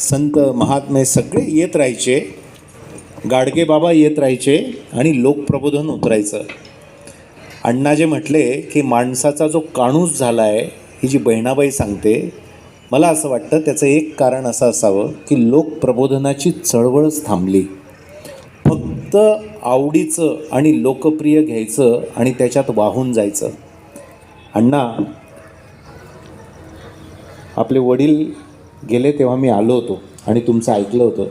संत महात्मे सगळे येत राहायचे गाडगे बाबा येत राहायचे आणि लोकप्रबोधन उतरायचं. अण्णा जे म्हटले की माणसाचा जो काणूस झाला आहे ही जी बहिणाबाई सांगते मला असं वाटतं त्याचं एक कारण असं असावं की लोकप्रबोधनाची चळवळच थांबली. फक्त आवडीचं आणि लोकप्रिय घ्यायचं आणि त्याच्यात वाहून जायचं. अण्णा आपले वडील गेले तेव्हा मी आलो होतो आणि तुमचं ऐकलं होतं.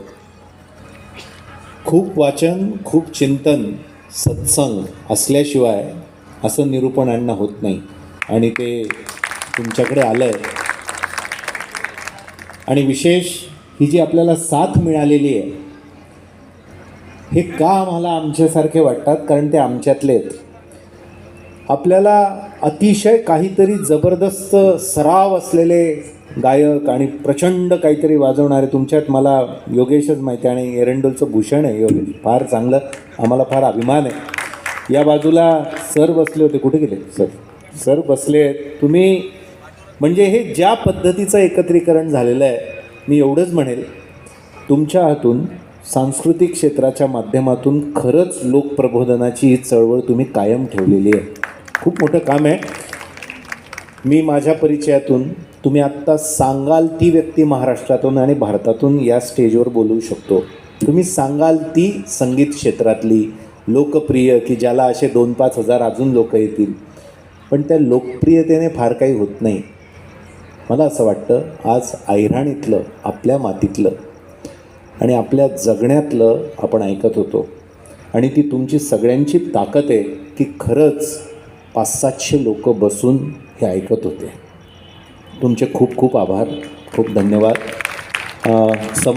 खूप वाचन खूप चिंतन सत्संग असल्याशिवाय असं निरूपण आणणं होत नाही. आणि ते तुमच्याकडे आलं आहे आणि विशेष ही जी आपल्याला साथ मिळालेली आहे हे का आम्हाला आमच्यासारखे वाटतात? कारण ते आमच्यातले आहेत. आपल्याला अतिशय काहीतरी जबरदस्त सराव असलेले गायक आणि प्रचंड काहीतरी वाजवणारे तुमच्यात मला योगेशच माहिती आहे आणि एरंडोलचं भूषण आहे योगेश. फार चांगलं आम्हाला फार अभिमान आहे. या बाजूला सर बसले होते. कुठे गेले? सर. सर बसले आहेत. तुम्ही म्हणजे हे ज्या पद्धतीचं एकत्रीकरण झालेलं आहे मी एवढंच म्हणेल. तुमच्या हातून सांस्कृतिक क्षेत्राच्या माध्यमातून खरंच लोकप्रबोधनाची ही चळवळ तुम्ही कायम ठेवलेली आहे. खूप मोठं काम आहे. मी माझ्या परिचयातून तुम्ही आत्ता सांगाल ती व्यक्ती महाराष्ट्रातून आणि भारतातून या स्टेजवर बोलवू शकतो. तुम्ही सांगाल ती संगीत क्षेत्रातली लोकप्रिय की ज्याला असे दोन पाच हजार अजून लोक येतील. पण त्या लोकप्रियतेने फार काही होत नाही. मला असं वाटतं आज ऐराण आपल्या मातीतलं आणि आपल्या जगण्यातलं आपण ऐकत होतो. आणि ती तुमची सगळ्यांची ताकद आहे की खरंच पाच सातशे लोक बसून हे ऐकत होते. तुमचे खूप खूप आभार खूप धन्यवाद. सम